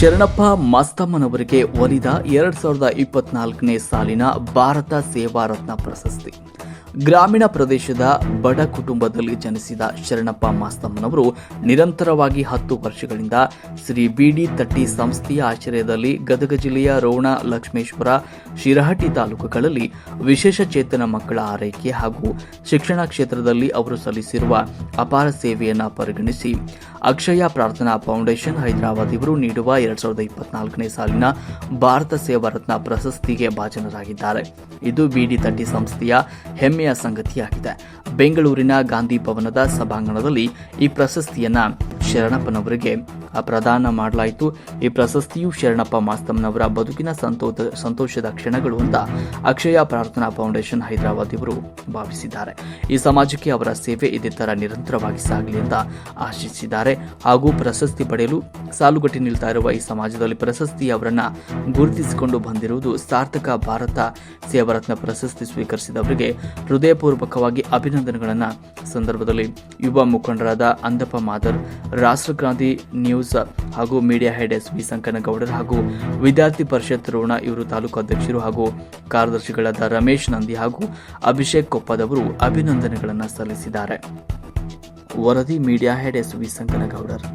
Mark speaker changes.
Speaker 1: ಶರಣಪ್ಪ ಮಸ್ತಮ್ಮನವರಿಗೆ ಒಲಿದ ಎರಡ್ ಸಾವಿರದ ಇಪ್ಪತ್ನಾಲ್ಕನೇ ಸಾಲಿನ ಭಾರತ ಸೇವಾ ರತ್ನ ಪ್ರಶಸ್ತಿ. ಗ್ರಾಮೀಣ ಪ್ರದೇಶದ ಬಡ ಕುಟುಂಬದಲ್ಲಿ ಜನಿಸಿದ ಶರಣಪ್ಪ ಮಾಸ್ತಮ್ಮನವರು ನಿರಂತರವಾಗಿ ಹತ್ತು ವರ್ಷಗಳಿಂದ ಶ್ರೀ ಬಿಡಿ ತಟ್ಟಿ ಸಂಸ್ಥೆಯ ಆಶ್ರಯದಲ್ಲಿ ಗದಗ ಜಿಲ್ಲೆಯ ರೋಣ ಲಕ್ಷ್ಮೇಶ್ವರ ಶಿರಹಟ್ಟಿ ತಾಲೂಕುಗಳಲ್ಲಿ ವಿಶೇಷ ಚೇತನ ಮಕ್ಕಳ ಆರೈಕೆ ಹಾಗೂ ಶಿಕ್ಷಣ ಕ್ಷೇತ್ರದಲ್ಲಿ ಅವರು ಸಲ್ಲಿಸಿರುವ ಅಪಾರ ಸೇವೆಯನ್ನು ಪರಿಗಣಿಸಿ ಅಕ್ಷಯ ಪ್ರಾರ್ಥನಾ ಫೌಂಡೇಶನ್ ಹೈದರಾಬಾದ್ ಇವರು ನೀಡುವ ಎರಡ್ ಸಾವಿರದ ಇಪ್ಪತ್ನಾಲ್ಕನೇ ಸಾಲಿನ ಭಾರತ ಸೇವಾ ರತ್ನ ಪ್ರಶಸ್ತಿಗೆ ಭಾಜನರಾಗಿದ್ದಾರೆ. ಇದು ಬಿಡಿ ತಟ್ಟಿ ಸಂಸ್ಥೆಯ ಹೆಮ್ಮೆಯ ಸಂಗತಿಯಾಗಿದೆ. ಬೆಂಗಳೂರಿನ ಗಾಂಧಿ ಭವನದ ಸಭಾಂಗಣದಲ್ಲಿ ಈ ಪ್ರಶಸ್ತಿಯನ್ನ ಶರಣಪ್ಪನವರಿಗೆ ಪ್ರದಾನ ಮಾಡಲಾಯಿತು. ಈ ಪ್ರಶಸ್ತಿಯು ಶರಣಪ್ಪ ಮಾಸ್ತಮ್ನವರ ಬದುಕಿನ ಸಂತೋಷ ಸಂತೋಷದ ಕ್ಷಣಗಳು ಅಂತ ಅಕ್ಷಯ ಪ್ರಾರ್ಥನಾ ಫೌಂಡೇಶನ್ ಹೈದರಾಬಾದ್ ಇವರು ಭಾವಿಸಿದ್ದಾರೆ. ಈ ಸಮಾಜಕ್ಕೆ ಅವರ ಸೇವೆ ಇದೇ ತರ ನಿರಂತರವಾಗಿ ಸಾಗಲಿ ಅಂತ ಆಶಿಸಿದ್ದಾರೆ. ಹಾಗೂ ಪ್ರಶಸ್ತಿ ಪಡೆಯಲು ಸಾಲುಗಟ್ಟಿ ನಿಲ್ತಾ ಇರುವ ಈ ಸಮಾಜದಲ್ಲಿ ಪ್ರಶಸ್ತಿ ಅವರನ್ನ ಗುರುತಿಸಿಕೊಂಡು ಬಂದಿರುವುದು ಸಾರ್ಥಕ ಭಾರತ ಸೇವಾರತ್ನ ಪ್ರಶಸ್ತಿ ಸ್ವೀಕರಿಸಿದವರಿಗೆ ಹೃದಯಪೂರ್ವಕವಾಗಿ ಅಭಿನಂದನೆಗಳನ್ನ. ಸಂದರ್ಭದಲ್ಲಿ ಯುವ ಮುಖಂಡರಾದ ಅಂದಪ್ಪ ಮಾದರ್ ರಾಷ್ಟ್ರಕ್ರಾಂತಿ ನ್ಯೂಸ್ ಹಾಗೂ media head S V Sankanagoudar ಹಾಗೂ ವಿದ್ಯಾರ್ಥಿ ಪರಿಷತ್ ರೋಣ ಇವರು ತಾಲೂಕು ಅಧ್ಯಕ್ಷರು ಹಾಗೂ ಕಾರ್ಯದರ್ಶಿಗಳಾದ ರಮೇಶ್ ನಂದಿ ಹಾಗೂ ಅಭಿಷೇಕ್ ಕೊಪ್ಪದವರು ಅಭಿನಂದನೆಗಳನ್ನು ಸಲ್ಲಿಸಿದ್ದಾರೆ. ವರದಿ media head S V Sankanagoudar.